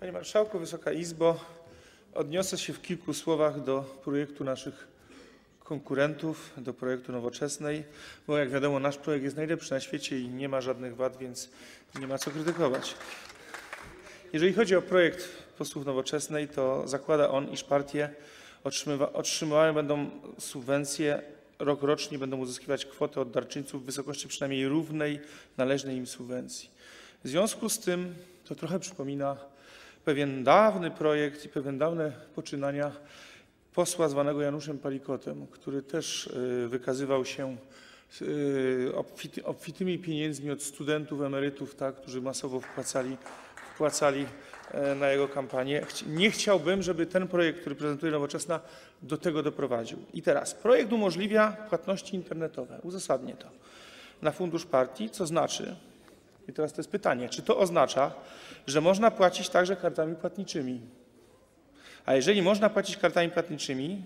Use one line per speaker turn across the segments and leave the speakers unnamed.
Panie Marszałku, Wysoka Izbo, odniosę się w kilku słowach do projektu naszych konkurentów, do projektu Nowoczesnej, bo jak wiadomo nasz projekt jest najlepszy na świecie i nie ma żadnych wad, więc nie ma co krytykować. Jeżeli chodzi o projekt posłów Nowoczesnej, to zakłada on, iż partie otrzymywa, otrzymywają będą subwencje rokrocznie, będą uzyskiwać kwotę od darczyńców w wysokości przynajmniej równej należnej im subwencji. W związku z tym to trochę przypomina pewien dawny projekt i pewien dawne poczynania posła zwanego Januszem Palikotem, który też y, wykazywał się y, obfity, obfitymi pieniędzmi od studentów, emerytów, tak, którzy masowo wpłacali, wpłacali e, na jego kampanię. Nie chciałbym, żeby ten projekt, który prezentuje Nowoczesna, do tego doprowadził. I teraz projekt umożliwia płatności internetowe. Uzasadnię to. Na fundusz partii, co znaczy, i teraz to jest pytanie, czy to oznacza, że można płacić także kartami płatniczymi? A jeżeli można płacić kartami płatniczymi,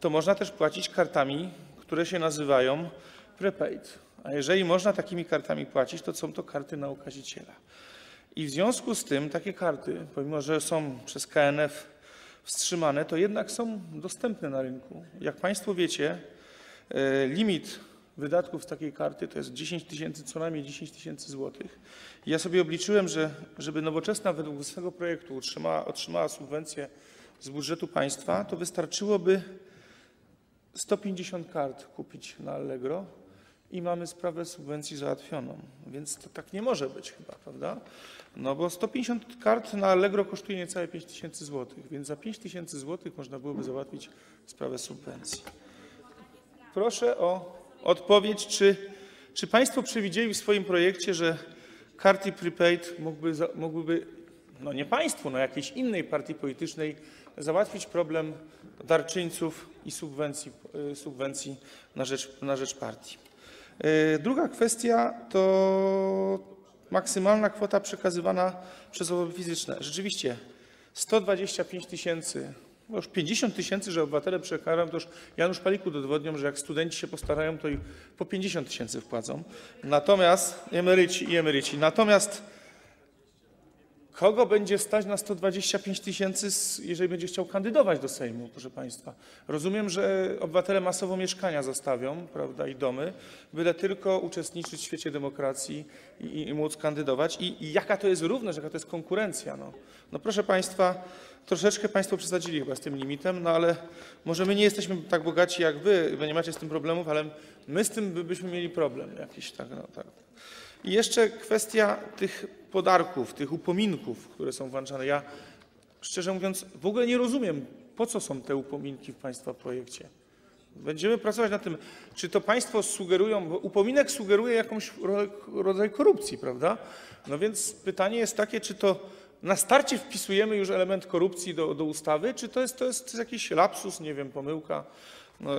to można też płacić kartami, które się nazywają prepaid. A jeżeli można takimi kartami płacić, to są to karty na okaziciela. I w związku z tym takie karty, pomimo że są przez KNF wstrzymane, to jednak są dostępne na rynku. Jak Państwo wiecie, e, limit wydatków z takiej karty to jest 10 tysięcy, co najmniej 10 tysięcy złotych. Ja sobie obliczyłem, że żeby Nowoczesna według swego projektu otrzymała, otrzymała subwencję z budżetu państwa, to wystarczyłoby 150 kart kupić na Allegro i mamy sprawę subwencji załatwioną. Więc to tak nie może być chyba, prawda? No bo 150 kart na Allegro kosztuje niecałe 5 tysięcy złotych, więc za 5 tysięcy złotych można byłoby załatwić sprawę subwencji. Proszę o odpowiedź, czy, czy Państwo przewidzieli w swoim projekcie, że karty prepaid mógłby, mógłby, no nie Państwu, no jakiejś innej partii politycznej załatwić problem darczyńców i subwencji, y, subwencji na, rzecz, na rzecz partii. Y, Druga kwestia to maksymalna kwota przekazywana przez osoby fizyczne. Rzeczywiście 125 tysięcy, no już 50 tysięcy, że obywatele przekażą, to już Janusz Paliku udowodnią, że jak studenci się postarają, to i po 50 tysięcy wpłacą. Natomiast emeryci i emeryci. Natomiast kogo będzie stać na 125 tysięcy, jeżeli będzie chciał kandydować do Sejmu, proszę Państwa? Rozumiem, że obywatele masowo mieszkania zostawią, prawda, i domy, byle tylko uczestniczyć w świecie demokracji i, i, móc kandydować. I, I jaka to jest równość, jaka to jest konkurencja? No, no proszę Państwa, troszeczkę Państwo przesadzili chyba z tym limitem, no ale może my nie jesteśmy tak bogaci jak Wy, Wy nie macie z tym problemów, ale my z tym by, byśmy mieli problem jakiś, tak, no, tak. I jeszcze kwestia tych podarków, tych upominków, które są włączane. Ja szczerze mówiąc w ogóle nie rozumiem, po co są te upominki w Państwa projekcie. Będziemy pracować nad tym, czy to Państwo sugerują, bo upominek sugeruje jakąś ro- rodzaj korupcji, prawda? No więc pytanie jest takie, czy to na starcie wpisujemy już element korupcji do, do ustawy, czy to jest, to jest jakiś lapsus, nie wiem, pomyłka. No,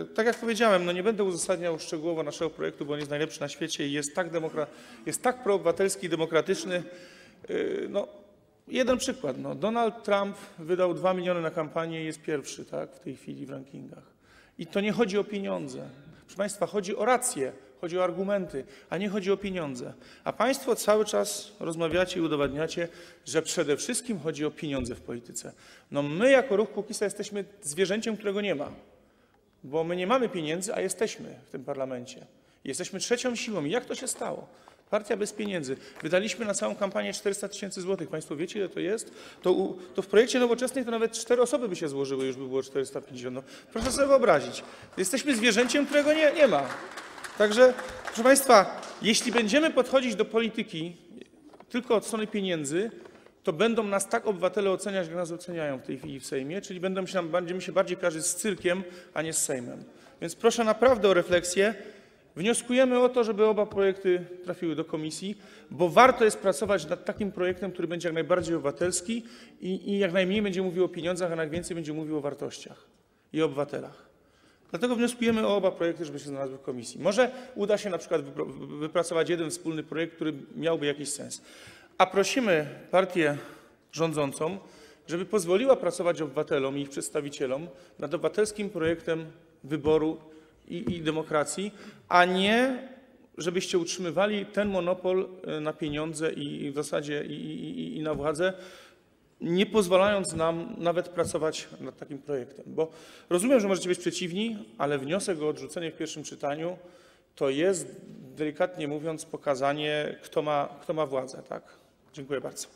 e, tak jak powiedziałem, no nie będę uzasadniał szczegółowo naszego projektu, bo on jest najlepszy na świecie i jest tak, demokra- jest tak proobywatelski i demokratyczny. E, No, jeden przykład. No, Donald Trump wydał 2 miliony na kampanię i jest pierwszy tak, w tej chwili w rankingach. I to nie chodzi o pieniądze. Proszę Państwa, chodzi o rację, chodzi o argumenty, a nie chodzi o pieniądze. A Państwo cały czas rozmawiacie i udowadniacie, że przede wszystkim chodzi o pieniądze w polityce. No my jako ruch Kukisa jesteśmy zwierzęciem, którego nie ma. Bo my nie mamy pieniędzy, a jesteśmy w tym parlamencie. Jesteśmy trzecią siłą. I jak to się stało? Partia bez pieniędzy. Wydaliśmy na całą kampanię 400 tysięcy złotych. Państwo wiecie, ile to jest? To, u, to w projekcie nowoczesnej to nawet cztery osoby by się złożyły, już by było 450. No, proszę sobie wyobrazić. Jesteśmy zwierzęciem, którego nie, nie ma. Także, proszę Państwa, jeśli będziemy podchodzić do polityki tylko od strony pieniędzy, to będą nas tak obywatele oceniać, jak nas oceniają w tej chwili w Sejmie, czyli będą się, będziemy się bardziej kojarzyć z cyrkiem, a nie z Sejmem. Więc proszę naprawdę o refleksję. Wnioskujemy o to, żeby oba projekty trafiły do komisji, bo warto jest pracować nad takim projektem, który będzie jak najbardziej obywatelski i, i jak najmniej będzie mówił o pieniądzach, a najwięcej będzie mówił o wartościach i o obywatelach. Dlatego wnioskujemy o oba projekty, żeby się znalazły w komisji. Może uda się na przykład wypracować jeden wspólny projekt, który miałby jakiś sens. A prosimy partię rządzącą, żeby pozwoliła pracować obywatelom i ich przedstawicielom nad obywatelskim projektem wyboru i, i demokracji, a nie żebyście utrzymywali ten monopol e, na pieniądze i, i w zasadzie i, i, i- na władzę, nie pozwalając nam nawet pracować nad takim projektem. Bo rozumiem, że możecie być przeciwni, ale wniosek o odrzucenie w pierwszym czytaniu to jest, delikatnie mówiąc, pokazanie, kto ma, kto ma władzę. Tak? Dziękuję bardzo.